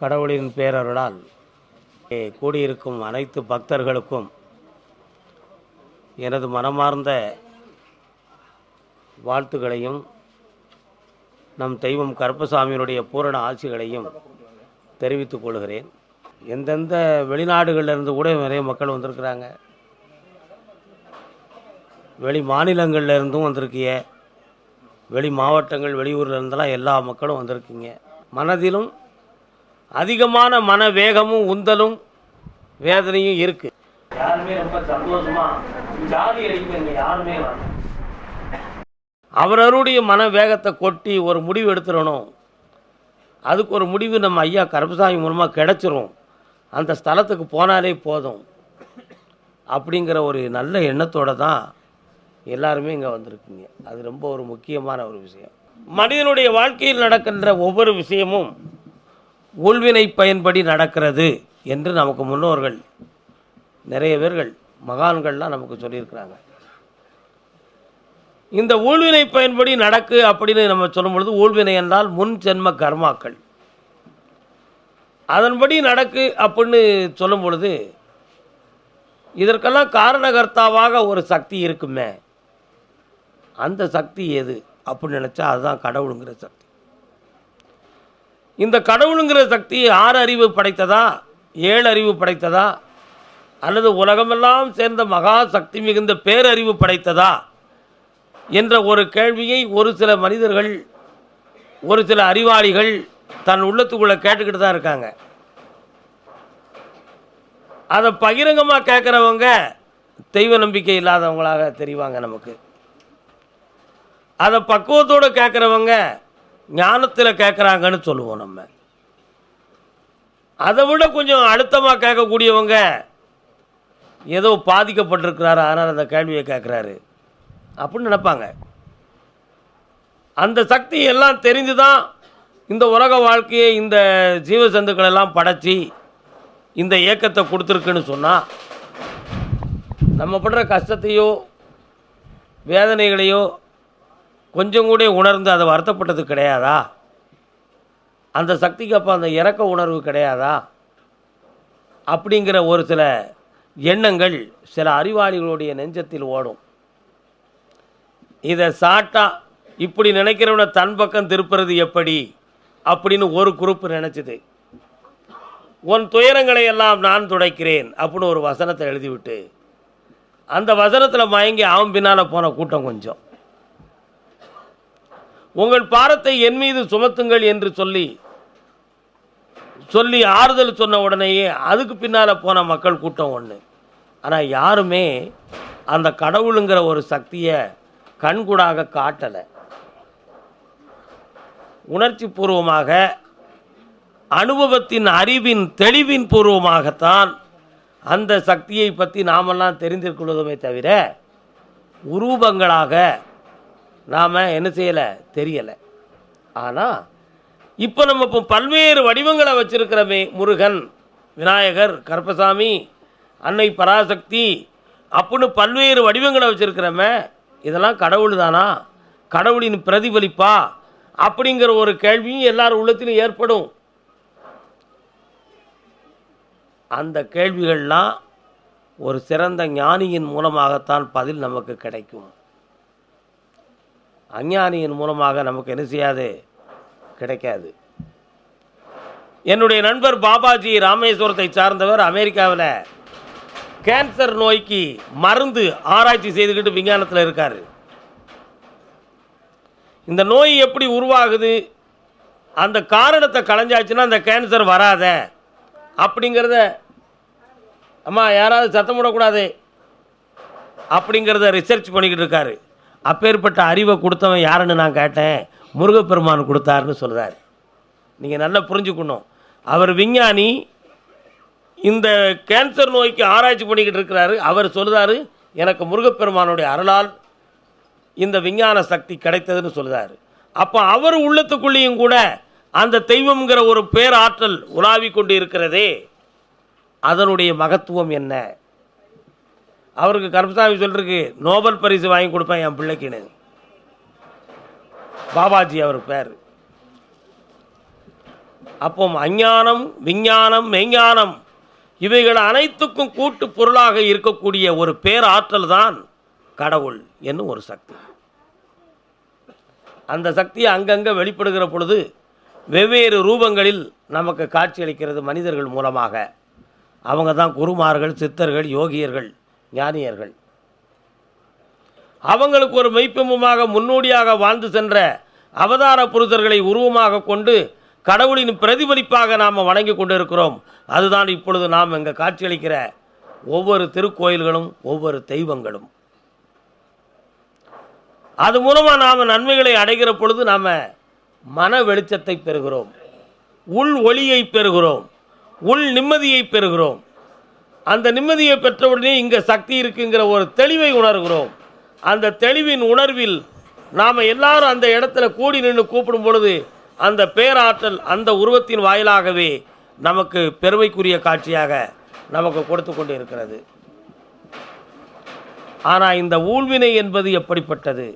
கடவுளின் பேரருளால் கூடியிருக்கும் அனைத்து பக்தர்களுக்கும் எனது மனமார்ந்த வாழ்த்துக்களையும் நம் தெய்வம் கருப்பசாமியினுடைய பூரண ஆட்சிகளையும் தெரிவித்துக் கொள்கிறேன். எந்தெந்த வெளிநாடுகளிலிருந்து கூட நிறைய மக்கள் வந்திருக்கிறாங்க. வெளி மாநிலங்களில் இருந்தும் வந்திருக்கிய வெளி மாவட்டங்கள் வெளியூர்லேருந்தெல்லாம் எல்லா மக்களும் வந்திருக்கீங்க. மனதிலும் அதிகமான மன வேகமும் உந்தலும் வேதனையும் இருக்கு. யாருமே ரொம்ப சந்தோஷமா ஜாலி அடிக்குங்க யாருமே. அவரவருடைய மன வேகத்தை கொட்டி ஒரு முடிவு எடுத்துடணும். அதுக்கு ஒரு முடிவு நம்ம ஐயா கருப்பசாமி மூலமாக கிடைச்சிரும். அந்த ஸ்தலத்துக்கு போனாலே போதும். அப்படிங்கிற ஒரு நல்ல எண்ணத்தோட தான் எல்லாருமே இங்கே வந்திருக்கீங்க. அது ரொம்ப ஒரு முக்கியமான ஒரு விஷயம். மனிதனுடைய வாழ்க்கையில் நடக்கின்ற ஒவ்வொரு விஷயமும் உள்வினை பயன்படி நடக்கிறது என்று நமக்கு முன்னோர்கள் நிறைய பேர்கள் மகான்கள்லாம் நமக்கு சொல்லியிருக்கிறாங்க. இந்த ஊழ்வினை பயன்படி நடக்கு அப்படின்னு நம்ம சொல்லும் பொழுது ஊழ்வினை என்றால் முன் ஜென்ம கர்மாக்கள். அதன்படி நடக்கு அப்படின்னு சொல்லும் பொழுது இதற்கெல்லாம் காரணகர்த்தாவாக ஒரு சக்தி இருக்குமே. அந்த சக்தி எது அப்படின்னு நினச்சா அதுதான் கடவுளுங்கிற சக்தி. இந்த கடவுளுங்கிற சக்தி ஆறு அறிவு படைத்ததா? ஏழு அறிவு படைத்ததா? அல்லது உலகமெல்லாம் சேர்ந்த மகா சக்தி மிகுந்த பேரறிவு படைத்ததா? என்ற ஒரு கேள்வியை ஒரு சில மனிதர்கள் ஒரு சில அறிவாளிகள் தன் உள்ளத்துக்குள்ளே கேட்டுக்கிட்டு தான் இருக்காங்க. அதை பகிரங்கமாக கேட்குறவங்க தெய்வ நம்பிக்கை இல்லாதவங்களாக தெரிவாங்க நமக்கு. அதை பக்குவத்தோடு கேட்குறவங்க ஞானத்தில் கேட்குறாங்கன்னு சொல்லுவோம் நம்ம. அதை விட கொஞ்சம் அழுத்தமாக கேட்கக்கூடியவங்க ஏதோ பாதிக்கப்பட்டிருக்கிறாரு அதனால் அந்த கேள்வியை கேட்குறாரு அப்படின்னு நினைப்பாங்க. அந்த சக்தி எல்லாம் தெரிந்து தான் இந்த உலக வாழ்க்கையை இந்த ஜீவ எல்லாம் படைச்சி இந்த இயக்கத்தை கொடுத்துருக்குன்னு சொன்னால் நம்ம படுற கஷ்டத்தையோ வேதனைகளையோ கொஞ்சம் கூட உணர்ந்து அதை வருத்தப்பட்டது கிடையாதா? அந்த சக்திக்கு அப்போ அந்த இறக்க உணர்வு கிடையாதா? அப்படிங்கிற ஒரு சில எண்ணங்கள் சில அறிவாளிகளுடைய நெஞ்சத்தில் ஓடும். இதை சாட்டா இப்படி நினைக்கிறவனை தன் பக்கம் திருப்புறது எப்படி? அப்படின்னு ஒரு குரூப் நினச்சிது. உன் துயரங்களை எல்லாம் நான் துடைக்கிறேன் அப்படின்னு ஒரு வசனத்தை எழுதிவிட்டு அந்த வசனத்தில் மயங்கி அவன் பின்னால் போன கூட்டம் கொஞ்சம். உங்கள் பாரத்தை என் மீது சுமத்துங்கள் என்று சொல்லி சொல்லி ஆறுதல் சொன்ன உடனேயே அதுக்கு பின்னால் போன மக்கள் கூட்டம் ஒன்று ஆனால் யாருமே அந்த கடவுளுங்கிற ஒரு சக்தியை கண்கூடாக காட்டலை. உணர்ச்சி பூர்வமாக அனுபவத்தின் அறிவின் தெளிவின் பூர்வமாகத்தான் அந்த சக்தியை பற்றி நாமெல்லாம் தெரிந்திருக்கொள்வதுமே தவிர உரூபங்களாக நாம் என்ன செய்யலை? தெரியலை. ஆனால் இப்போ நம்ம இப்போ பல்வேறு வடிவங்களை வச்சுருக்கிறோமே முருகன் விநாயகர் கருப்பசாமி அன்னை பராசக்தி அப்படின்னு பல்வேறு வடிவங்களை வச்சுருக்கிறோமே இதெல்லாம் கடவுள் தானா கடவுளின் பிரதிபலிப்பா? அப்படிங்கிற ஒரு கேள்வியும் எல்லார் உள்ளத்திலும் ஏற்படும். அந்த கேள்விகள்லாம் ஒரு சிறந்த ஞானியின் மூலமாகத்தான் பதில் நமக்கு கிடைக்கும். அஞ்ஞானியின் மூலமாக நமக்கு என்ன செய்யாது? கிடைக்காது. என்னுடைய நண்பர் பாபாஜி ராமேஸ்வரத்தை சார்ந்தவர் அமெரிக்காவில் கேன்சர் நோய்க்கு மருந்து ஆராய்ச்சி செய்துக்கிட்டு விஞ்ஞானத்தில் இருக்கார். இந்த நோய் எப்படி உருவாகுது? அந்த காரணத்தை களைஞ்சாச்சுன்னா அந்த கேன்சர் வராத. அப்படிங்கிறத அம்மா யாராவது சத்தம் விடக்கூடாது அப்படிங்கிறத ரிசர்ச் பண்ணிக்கிட்டு இருக்காரு. அப்பேற்பட்ட அறிவை கொடுத்தவன் யாருன்னு நான் கேட்டேன். முருகப்பெருமான் கொடுத்தாருன்னு சொல்கிறார் நீங்கள் நல்லா புரிஞ்சுக்கணும். அவர் விஞ்ஞானி இந்த கேன்சர் நோய்க்கு ஆராய்ச்சி பண்ணிக்கிட்டு இருக்கிறாரு. அவர் சொல்லுதாரு எனக்கு முருகப்பெருமானுடைய அருளால் இந்த விஞ்ஞான சக்தி கிடைத்ததுன்னு சொல்லுதாரு அப்போ அவர் உள்ளத்துக்குள்ளேயும் கூட அந்த தெய்வம்ங்கிற ஒரு பேராற்றல் உலாவி கொண்டு இருக்கிறதே அதனுடைய மகத்துவம் என்ன? அவருக்கு கருப்பசாமி சொல்லிருக்கு நோபல் பரிசு வாங்கி கொடுப்பேன் என் பிள்ளைக்குன்னு. பாபாஜி அவர் பேர். அப்போ அஞ்ஞானம் விஞ்ஞானம் மெய்ஞானம் இவைகள் அனைத்துக்கும் கூட்டு பொருளாக இருக்கக்கூடிய ஒரு பேராற்றல் தான் கடவுள் என்னும் ஒரு சக்தி. அந்த சக்தி அங்கங்கே வெளிப்படுகிற பொழுது வெவ்வேறு ரூபங்களில் நமக்கு காட்சியளிக்கிறது மனிதர்கள் மூலமாக. அவங்க தான் குருமார்கள் சித்தர்கள் யோகியர்கள். ஞானியர்கள். அவங்களுக்கு ஒரு மெய்ப்பிம்பமாக முன்னோடியாக வாழ்ந்து சென்ற அவதார புருஷர்களை உருவமாக கொண்டு கடவுளின் பிரதிபலிப்பாக நாம் வணங்கி கொண்டிருக்கிறோம். அதுதான் இப்பொழுது நாம் இங்கே காட்சியளிக்கிற ஒவ்வொரு திருக்கோயில்களும் ஒவ்வொரு தெய்வங்களும். அது மூலமாக நாம் நன்மைகளை அடைகிற பொழுது நாம் மன வெளிச்சத்தை பெறுகிறோம். உள் ஒளியை பெறுகிறோம். உள் நிம்மதியை பெறுகிறோம். அந்த நிம்மதியை பெற்றவுடனே இங்கே சக்தி இருக்குங்கிற ஒரு தெளிவை உணர்கிறோம். அந்த தெளிவின் உணர்வில் நாம் எல்லாரும் அந்த இடத்துல கூடி நின்று கூப்பிடும் பொழுது அந்த பேராற்றல் அந்த உருவத்தின் வாயிலாகவே நமக்கு பெருமைக்குரிய காட்சியாக நமக்கு கொடுத்து கொண்டு இருக்கிறது ஆனால் இந்த ஊழ்வினை என்பது எப்படிப்பட்டது?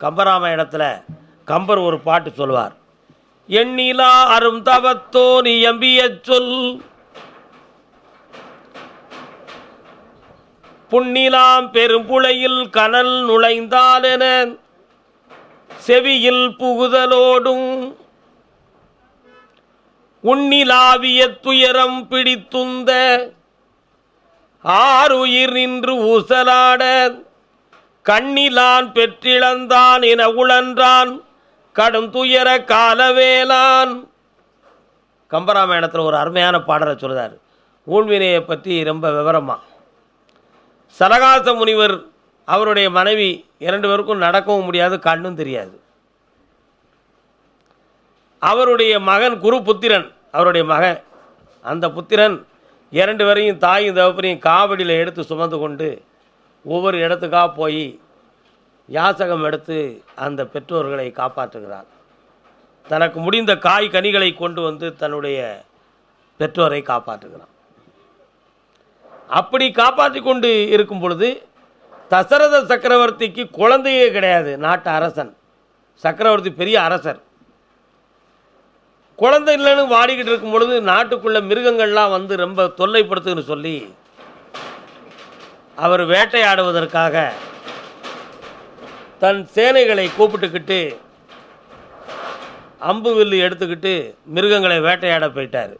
கம்பராம இடத்துல கம்பர் ஒரு பாட்டு சொல்வார். எண்ணிலா அரும் தவத்தோ நீ எம்பிய சொல் புண்ணிலாம் பெரும்புளையில் கனல் நுழைந்தாலென செவியில் புகுதலோடும் உன்னிலாவிய துயரம் பிடித்துந்த ஆறுயிர் நின்று ஊசலாட கண்ணிலான் பெற்றிழந்தான் என உழன்றான் கடும் துயர காலவேலான் கம்பராமாயணத்தில் ஒரு அருமையான பாடலை சொல்கிறார் ஊழ்வினையை பற்றி ரொம்ப விவரமா. சலகாச முனிவர் அவருடைய மனைவி இரண்டு பேருக்கும் நடக்கவும் முடியாது கண்ணும் தெரியாது. அவருடைய மகன் குரு புத்திரன் அவருடைய மகன் அந்த புத்திரன் இரண்டு பேரையும் தாயும் தகப்பனையும் காவடியில் எடுத்து சுமந்து கொண்டு ஒவ்வொரு இடத்துக்காக போய் யாசகம் எடுத்து அந்த பெற்றோர்களை காப்பாற்றுகிறார். தனக்கு முடிந்த காய் கனிகளை கொண்டு வந்து தன்னுடைய பெற்றோரை காப்பாற்றுகிறான். அப்படி காப்பாற்றி கொண்டு இருக்கும் பொழுது தசரத சக்கரவர்த்திக்கு குழந்தையே கிடையாது நாட்டு அரசன். சக்கரவர்த்தி பெரிய அரசர். குழந்தை இல்லைன்னு வாடிக்கிட்டு இருக்கும் பொழுது நாட்டுக்குள்ள மிருகங்கள்லாம் வந்து ரொம்ப தொல்லைப்படுத்துன்னு சொல்லி அவர் வேட்டையாடுவதற்காக தன் சேனைகளை கூப்பிட்டுக்கிட்டு அம்பு வில்லு எடுத்துக்கிட்டு மிருகங்களை வேட்டையாட போயிட்டார்.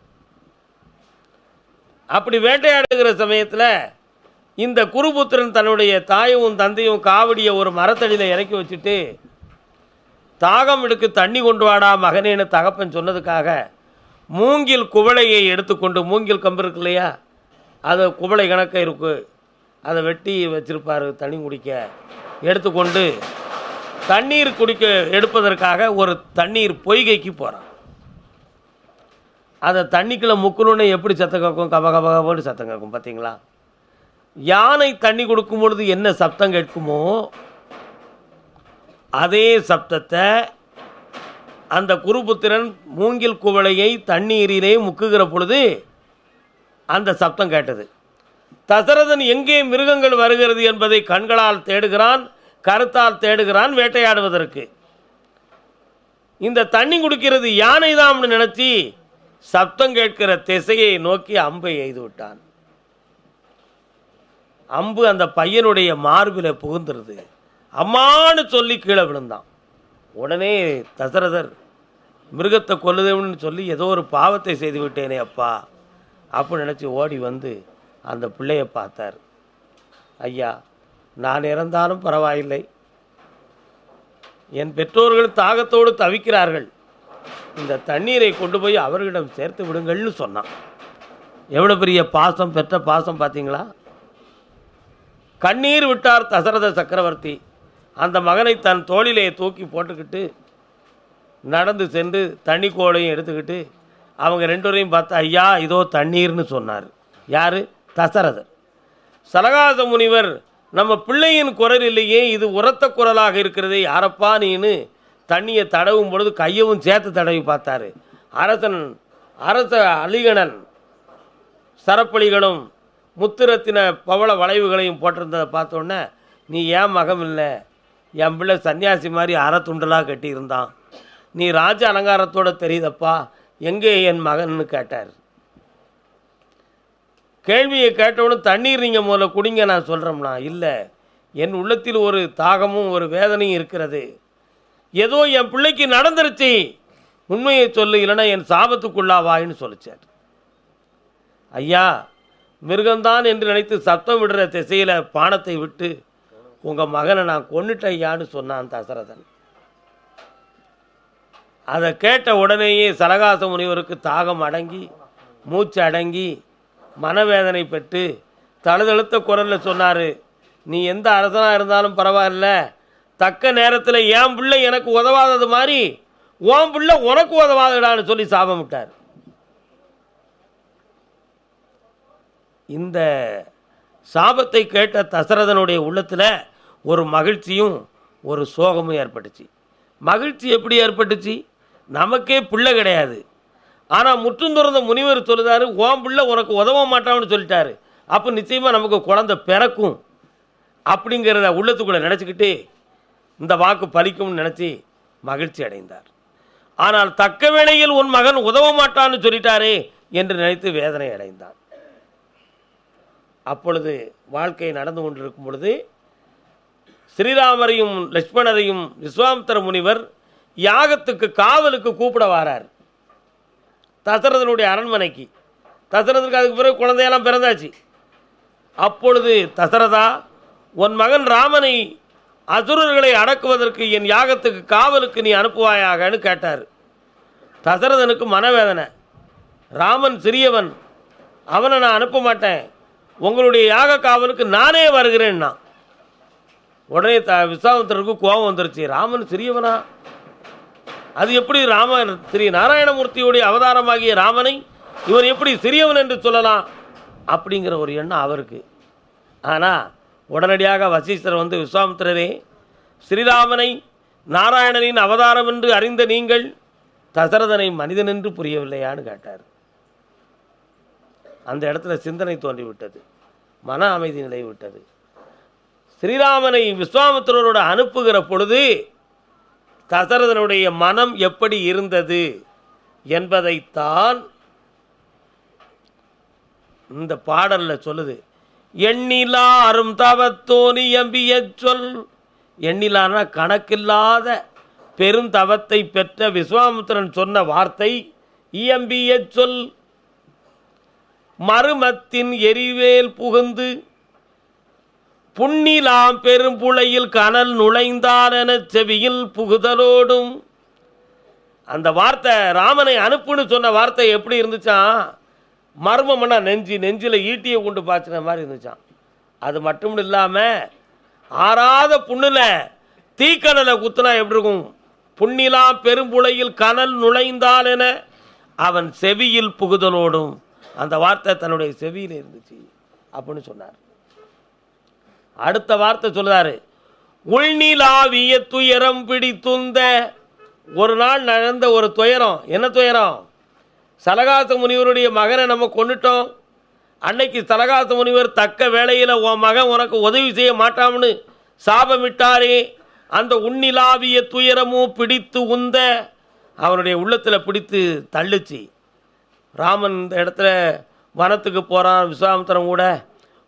அப்படி வேட்டையாடுகிற சமயத்தில் இந்த குருபுத்திரன் தன்னுடைய தாயும் தந்தையும் காவடியை ஒரு மரத்தடியில் இறக்கி வச்சுட்டு தாகம் எடுக்கு தண்ணி கொண்டு வாடா மகனேன்னு தகப்பன் சொன்னதுக்காக மூங்கில் குவளையை எடுத்துக்கொண்டு மூங்கில் கம்பு இருக்கு இல்லையா? அது குவளை கணக்க இருக்கு. அதை வெட்டி வச்சிருப்பார் தண்ணி குடிக்க. எடுத்துக்கொண்டு தண்ணீர் குடிக்க எடுப்பதற்காக ஒரு தண்ணீர் பொய்கைக்கு போகிறான் அதை தண்ணிக்குள்ளே முக்கணுன்னு எப்படி சத்தம் கேட்கும்? கப கப கபன்னு சத்தம் கேட்கும் பார்த்தீங்களா யானை தண்ணி கொடுக்கும் பொழுது என்ன சப்தம் கேட்குமோ அதே சப்தத்தை அந்த குருபுத்திரன் மூங்கில் குவளையை தண்ணீரிலே முக்குகிற பொழுது அந்த சப்தம் கேட்டது. தசரதன் எங்கே மிருகங்கள் வருகிறது என்பதை கண்களால் தேடுகிறான் கருத்தால் தேடுகிறான் வேட்டையாடுவதற்கு. இந்த தண்ணி குடிக்கிறது யானை தான் நினச்சி சப்தம் கேட்கிற திசையை நோக்கி அம்பை எய்து விட்டான். அம்பு அந்த பையனுடைய மார்பில் புகுந்துருது. அம்மான்னு சொல்லி கீழே விழுந்தான். உடனே தசரதர் மிருகத்தை கொல்லுதுன்னு சொல்லி ஏதோ ஒரு பாவத்தை செய்து விட்டேனே அப்பா அப்படின்னு நினச்சி ஓடி வந்து அந்த பிள்ளையை பார்த்தார். ஐயா நான் இறந்தாலும் பரவாயில்லை. என் பெற்றோர்கள் தாகத்தோடு தவிக்கிறார்கள். இந்த தண்ணீரை கொண்டு போய் அவர்களிடம் சேர்த்து விடுங்கள்னு சொன்னான். எவ்வளோ பெரிய பாசம் பெற்ற பாசம் பார்த்தீங்களா? கண்ணீர் விட்டார் தசரத சக்கரவர்த்தி. அந்த மகனை தன் தோளிலே தூக்கி போட்டுக்கிட்டு நடந்து சென்று தண்ணி கோலையும் எடுத்துக்கிட்டு அவங்க ரெண்டு பார்த்து ஐயா இதோ தண்ணீர்னு சொன்னார். யார்? தசரதர். சலகாச முனிவர் நம்ம பிள்ளையின் குரல் இல்லையே இது உரத்த குரலாக இருக்கிறதே யாரப்பா நீன்னு தண்ணியை தடவும் பொழுது கையவும் சேர்த்து தடவி பார்த்தாரு. அரசன் அரச அலிகணன் சரப்பலிகளும் முத்துரத்தின பவள வளைவுகளையும் போட்டிருந்ததை பார்த்தோன்னே நீ ஏன் மகம் இல்லை? என் பிள்ளை சன்னியாசி மாதிரி அறத்துண்டலாக கட்டியிருந்தான். நீ ராஜ அலங்காரத்தோட தெரியுதப்பா. எங்கே என் மகன்னு கேட்டார். கேள்வியை கேட்டவுடனே தண்ணீர் நீங்கள் முதல்ல குடிங்க நான் சொல்கிறோம்னா இல்லை. என் உள்ளத்தில் ஒரு தாகமும் ஒரு வேதனையும் இருக்கிறது. ஏதோ என் பிள்ளைக்கு நடந்துருச்சு. உண்மையை சொல்லு இல்லைன்னா என் சாபத்துக்குள்ளாவாயின்னு சொல்லிச்சார். ஐயா மிருகம்தான் என்று நினைத்து சத்தம் விடுற திசையில் பானத்தை விட்டு உங்கள் மகனை நான் கொன்னுட்டேன் ஐயான்னு சொன்னான் தசரதன். அதை கேட்ட உடனேயே சலகாச முனிவருக்கு தாகம் அடங்கி மூச்சு அடங்கி மனவேதனை பெற்று தழுதழுத்த குரலில் சொன்னார் நீ எந்த அரசனாக இருந்தாலும் பரவாயில்ல தக்க நேரத்தில் என் பிள்ளை எனக்கு உதவாதது மாதிரி உன் பிள்ளை உனக்கு உதவாதடான்னு சொல்லி சாபம் விட்டார். இந்த சாபத்தை கேட்ட தசரதனுடைய உள்ளத்தில் ஒரு மகிழ்ச்சியும் ஒரு சோகமும் ஏற்பட்டுச்சு. மகிழ்ச்சி எப்படி ஏற்பட்டுச்சு? நமக்கே பிள்ளை கிடையாது. ஆனால் முற்றுந்துறந்த முனிவர் சொல்லுதாரு ஓம் பிள்ளை உனக்கு உதவ மாட்டான்னு சொல்லிட்டாரு. அப்போ நிச்சயமாக நமக்கு குழந்தை பிறக்கும். அப்படிங்கிறத உள்ளத்துக்குள்ளே நினச்சிக்கிட்டு இந்த வாக்கு பலிக்கும்னு நினச்சி மகிழ்ச்சி அடைந்தார். ஆனால் தக்க வேளையில் உன் மகன் உதவ மாட்டான்னு சொல்லிட்டாரே என்று நினைத்து வேதனை அடைந்தான் அப்பொழுது வாழ்க்கை நடந்து கொண்டிருக்கும் பொழுது ஸ்ரீராமரையும் லட்சுமணரையும் விஸ்வாமித்திர முனிவர் யாகத்துக்கு காவலுக்கு கூப்பிட வாரார். தசரதனுடைய அரண்மனைக்கு. தசரதனுக்கு அதுக்கு பிறகு குழந்தையெல்லாம் பிறந்தாச்சு. அப்பொழுது தசரதா உன் மகன் ராமனை அசுரர்களை அடக்குவதற்கு என் யாகத்துக்கு காவலுக்கு நீ அனுப்புவாயாகன்னு கேட்டார். தசரதனுக்கு மனவேதனை. ராமன் சிறியவன் அவனை நான் அனுப்ப மாட்டேன். உங்களுடைய யாக காவலுக்கு நானே வருகிறேன்னா. உடனே த விஸ்வாமித்திரருக்கு கோபம் வந்துருச்சு. ராமன் சிறியவனா? அது எப்படி ராமன் ஸ்ரீ நாராயணமூர்த்தியுடைய அவதாரமாகிய ராமனை இவன் எப்படி சிறியவன் என்று சொல்லலாம்? அப்படிங்கிற ஒரு எண்ணம் அவருக்கு. ஆனால் உடனடியாக வசிஷ்டர் வந்து விஸ்வாமித்திரரே ஸ்ரீராமனை நாராயணனின் அவதாரம் என்று அறிந்த நீங்கள் தசரதனை மனிதன் என்று புரியவில்லையான்னு கேட்டார். அந்த இடத்துல சிந்தனை தோன்றிவிட்டது. மன அமைதி நிலை விட்டது ஸ்ரீராமனை விஸ்வாமித்திரரோட அனுப்புகிற பொழுது தசரதனுடைய மனம் எப்படி இருந்தது என்பதைத்தான் இந்த பாடலில் சொல்லுது. எண்ணிலா அரும் தவத்தோனி எம்பிய சொல். எண்ணிலான கணக்கில்லாத பெருந்தவத்தை பெற்ற விஸ்வாமுத்திரன் சொன்ன வார்த்தை இயம்பிய சொல். மருமத்தின் எரிவேல் புகுந்து புண்ணிலாம் பெரும்புளையில் கனல் நுழைந்தானெனச் செவியில் புகுதலோடும். அந்த வார்த்தை ராமனை அனுப்புன்னு சொன்ன வார்த்தை எப்படி இருந்துச்சான் மர்மம்னா நெஞ்சு நெஞ்சில் ஈட்டியை கொண்டு பாய்ச்சின மாதிரி இருந்துச்சான் அது மட்டும் இல்லாமல் ஆறாத புண்ணில் தீக்கடலை குத்துனா எப்படி இருக்கும்? புண்ணிலாம் பெரும்புலையில் கனல் நுழைந்தால் என அவன் செவியில் புகுதலோடும். அந்த வார்த்தை தன்னுடைய செவியில் இருந்துச்சு அப்படின்னு சொன்னார். அடுத்த வார்த்தை சொல்றாரு உள்நிலாவிய துயரம் பிடித்துந்த ஒரு நாள் நடந்த ஒரு துயரம். என்ன துயரம்? சலகாச முனிவருடைய மகனை நம்ம கொண்டுட்டோம். அன்னைக்கு சலகாச முனிவர் தக்க வேளையில் உன் மகன் உனக்கு உதவி செய்ய மாட்டாம்னு சாபமிட்டாரே. அந்த உன்னிலாவிய துயரமும் பிடித்து உந்த அவனுடைய உள்ளத்தில் பிடித்து தள்ளுச்சு. ராமன் இந்த இடத்துல வனத்துக்கு போகிறான் விஸ்வாமித்திரம் கூட.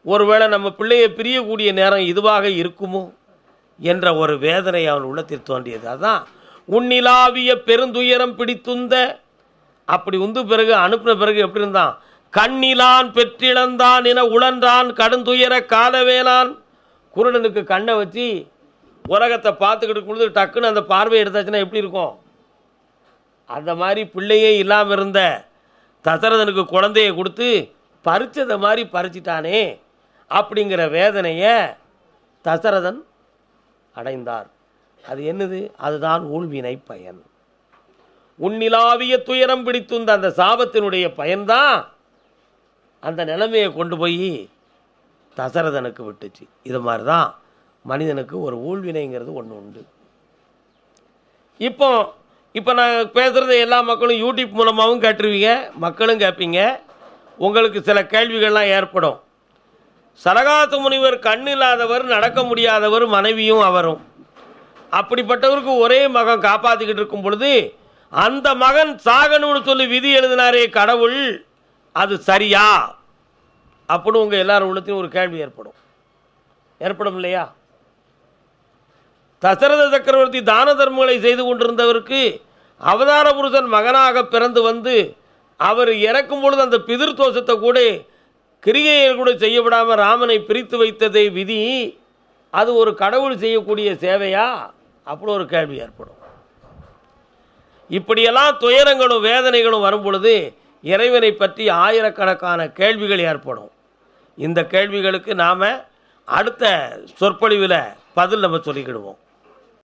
ஒருவேளை நம்ம பிள்ளையை பிரியக்கூடிய நேரம் இதுவாக இருக்குமோ என்ற ஒரு வேதனை அவன் உள்ளத்தில் தோன்றியது. அதான் உன்னிலாவிய பெருந்துயரம் பிடித்துந்த அப்படி உந்து பிறகு அனுப்பின பிறகு எப்படி இருந்தான்? கண்ணிலான் பெற்றிழந்தான் என உழன்றான் கடுந்துயர காலவேலான். குருடனுக்கு கண்ணை வச்சு உலகத்தை பார்த்துக்கிட்டு கொடுத்து டக்குன்னு அந்த பார்வை எடுத்தாச்சுன்னா எப்படி இருக்கும்? அந்த மாதிரி பிள்ளையே இல்லாமல் இருந்த தசரதனுக்கு குழந்தைய கொடுத்து பறிச்சதை மாதிரி பறிச்சிட்டானே அப்படிங்கிற வேதனையை தசரதன் அடைந்தார். அது என்னது? அதுதான் ஊழ்வினை பயன். உன்னிலாவிய துயரம் பிடித்துந்த அந்த சாபத்தினுடைய பயன்தான் அந்த நிலைமையை கொண்டு போய் தசரதனுக்கு விட்டுச்சு. இது மாதிரி தான் மனிதனுக்கு ஒரு ஊழ்வினைங்கிறது ஒன்று உண்டு. இப்போ இப்போ நான் பேசுகிறத எல்லா மக்களும் யூடியூப் மூலமாகவும் கேட்டுருவீங்க மக்களும் கேட்பீங்க. உங்களுக்கு சில கேள்விகள்லாம் ஏற்படும். சரகாத்து முனிவர் கண் இல்லாதவர் நடக்க முடியாதவர் மனைவியும் அவரும். அப்படிப்பட்டவருக்கு ஒரே மகன் காப்பாற்றிக்கிட்டு இருக்கும் பொழுது அந்த மகன் சாகணும்னு சொல்லி விதி எழுதினாரே கடவுள் அது சரியா? அப்படின்னு உங்கள் எல்லாரும் உள்ளத்தையும் ஒரு கேள்வி ஏற்படும். ஏற்படும் இல்லையா? தசரத சக்கரவர்த்தி தான தர்மங்களை செய்து கொண்டிருந்தவருக்கு அவதார புருஷன் மகனாக பிறந்து வந்து அவர் இறக்கும் பொழுது அந்த பிதிர் தோஷத்தை கூட கிரிகையை கூட செய்யப்படாமல் ராமனை பிரித்து வைத்ததே விதி. அது ஒரு கடவுள் செய்யக்கூடிய சேவையா? அப்படி ஒரு கேள்வி ஏற்படும். இப்படியெல்லாம் துயரங்களும் வேதனைகளும் வரும் பொழுது இறைவனை பற்றி ஆயிரக்கணக்கான கேள்விகள் ஏற்படும். இந்த கேள்விகளுக்கு நாம் அடுத்த சொற்பொழிவில் பதில் நம்ம சொல்லிக்கிடுவோம்.